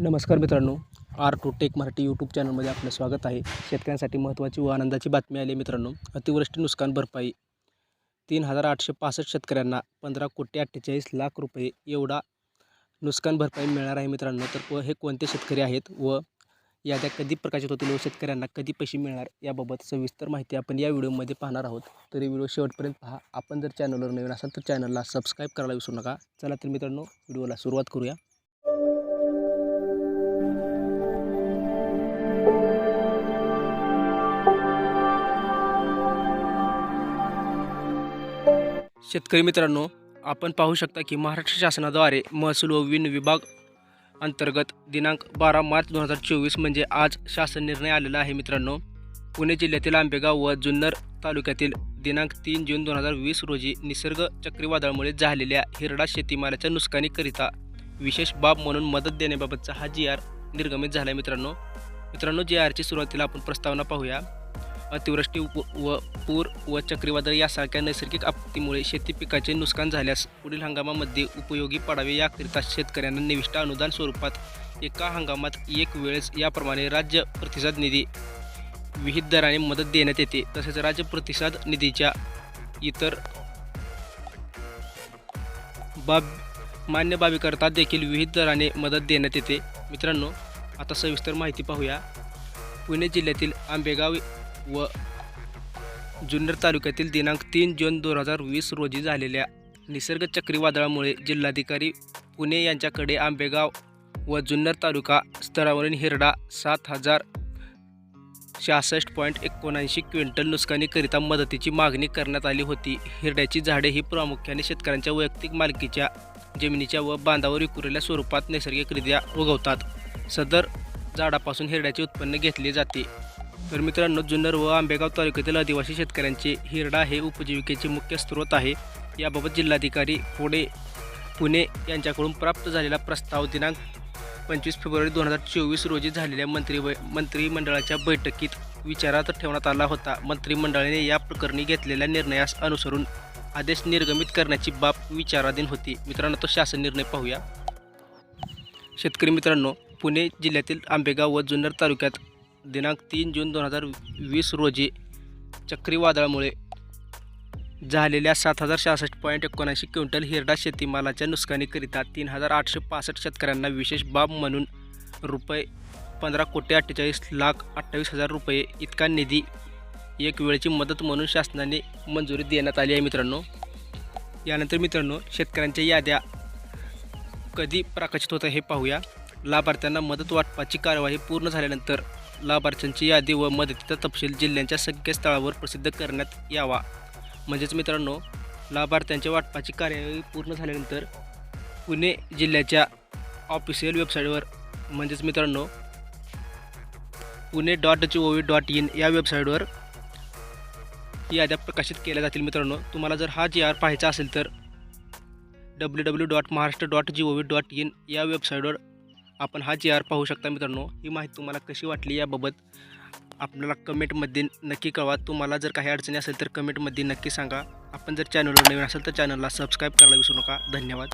नमस्कार मित्रांनो R two tech Marathi YouTube चॅनलमध्ये आपलं स्वागत आहे. शेतकऱ्यांसाठी महत्त्वाची व आनंदाची बातमी आली आहे मित्रांनो. अतिवृष्टी नुकसान भरपाई. तीन हजार आठशे पासष्ट शेतकऱ्यांना पंधरा कोटी अठ्ठेचाळीस लाख रुपये एवढा नुकसान भरपाई मिळणार आहे मित्रांनो. तर व हे कोणते शेतकरी आहेत व याद्या कधी प्रकाशित होतील व शेतकऱ्यांना कधी पैसे मिळणार याबाबत सविस्तर माहिती आपण या व्हिडिओमध्ये पाहणार आहोत. तरी व्हिडिओ शेवटपर्यंत पहा. आपण जर चॅनलवर नवीन असाल तर चॅनलला सबस्क्राईब करायला विसरू नका. चला तर मित्रांनो व्हिडिओला सुरुवात करूया. शेतकरी मित्रांनो आपण पाहू शकता की महाराष्ट्र शासनाद्वारे महसूल व विन विभाग अंतर्गत दिनांक बारा मार्च दोन हजार चोवीस म्हणजे आज शासन निर्णय आलेला आहे मित्रांनो. पुणे जिल्ह्यातील आंबेगाव व जुन्नर तालुक्यातील दिनांक तीन जून दोन हजार वीस रोजी निसर्ग चक्रीवादळामुळे झालेल्या हिरडा शेतीमालाच्या नुकसानीकरिता विशेष बाब म्हणून मदत देण्याबाबतचा हा जी आर निर्गमित झाला आहे मित्रांनो. मित्रांनो जी आरची सुरुवातीला आपण प्रस्तावना पाहूया. अतिवृष्टी व व पूर व चक्रीवादळ यासारख्या नैसर्गिक आपत्तीमुळे शेती पिकाचे नुकसान झाल्यास पुढील हंगामामध्ये उपयोगी पडावे याकरिता शेतकऱ्यांना निविष्ट अनुदान स्वरूपात एका हंगामात एक वेळेस याप्रमाणे राज्य प्रतिसाद निधी विहित दराने मदत देण्यात येते. तसेच राज्य प्रतिसाद निधीच्या इतर बाब मान्य बाबीकरता देखील विहित दराने मदत देण्यात येते. मित्रांनो आता सविस्तर माहिती पाहूया. पुणे जिल्ह्यातील आंबेगाव व जुन्नर तालुक्यातील दिनांक तीन जून दोन हजार वीस रोजी झालेल्या निसर्ग चक्रीवादळामुळे जिल्हाधिकारी पुणे यांच्याकडे आंबेगाव व जुन्नर तालुका स्तरावरील हिरडा सात हजार शहासष्ट पॉईंट एकोणऐंशी क्विंटल नुकसानीकरिता मदतीची मागणी करण्यात आली होती. हिरड्याची झाडे ही प्रामुख्याने शेतकऱ्यांच्या वैयक्तिक मालकीच्या जमिनीच्या व बांधावर विकुरलेल्या स्वरूपात नैसर्गिकरित्या उगवतात. सदर झाडापासून हिरड्याचे उत्पन्न घेतले जाते. तर मित्रांनो जुन्नर व आंबेगाव तालुक्यातील आदिवासी शेतकऱ्यांचे हिरडा हे उपजीविकेचे मुख्य स्रोत आहे. याबाबत जिल्हाधिकारी पुणे पुणे यांच्याकडून प्राप्त झालेला प्रस्ताव दिनांक पंचवीस फेब्रुवारी दोन हजार चोवीस रोजी झालेल्या मंत्री मंत्रिमंडळाच्या बैठकीत विचारात ठेवण्यात आला होता. मंत्रिमंडळाने या प्रकरणी घेतलेल्या निर्णयास अनुसरून आदेश निर्गमित करण्याची बाब विचाराधीन होती. मित्रांनो तो शासन निर्णय पाहूया. शेतकरी मित्रांनो पुणे जिल्ह्यातील आंबेगाव व जुन्नर तालुक्यात दिनांक तीन जून दोन हजार वीस रोजी चक्रीवादळामुळे झालेल्या सात हजार सहासष्ट पॉईंट एकोणऐंशी क्विंटल हिरडा शेतीमालाच्या नुकसानीकरिता तीन हजार आठशे पासष्ट शेतकऱ्यांना विशेष बाब म्हणून रुपये पंधरा कोटी अठ्ठेचाळीस लाख अठ्ठावीस हजार रुपये इतका निधी एक वेळची मदत म्हणून शासनाने मंजुरी देण्यात आली आहे मित्रांनो. यानंतर मित्रांनो शेतकऱ्यांच्या याद्या कधी प्रकाशित होतं हे पाहूया. लाभार्थ्यांना मदत वाटपाची कार्यवाही पूर्ण झाल्यानंतर लाभार्थ्यांची यादी व मदतीचा तपशील जिल्ह्यांच्या संकेतस्थळावर प्रसिद्ध करण्यात यावा. म्हणजेच मित्रांनो लाभार्थ्यांच्या वाटपाची कार्यवाही पूर्ण झाल्यानंतर पुणे जिल्ह्याच्या ऑफिशियल वेबसाईटवर म्हणजेच मित्रांनो Pune dot G O V dot in या वेबसाईटवर याद्या प्रकाशित केल्या जातील मित्रांनो. तुम्हाला जर हा जी आर पाहायचा असेल तर W W dot Maharashtra dot G O V dot in या वेबसाईटवर आपण हा जी आर पाहू शकता मित्रांनो ही माहिती तुम्हाला कशी वाटली याबाबत आपल्याला कमेंटमध्ये नक्की कळवा. तुम्हाला जर काही अडचणी असेल तर कमेंटमध्ये नक्की सांगा. आपण जर चॅनलवर नवीन असेल तर चॅनलला सबस्क्राईब करायला विसरू नका. धन्यवाद.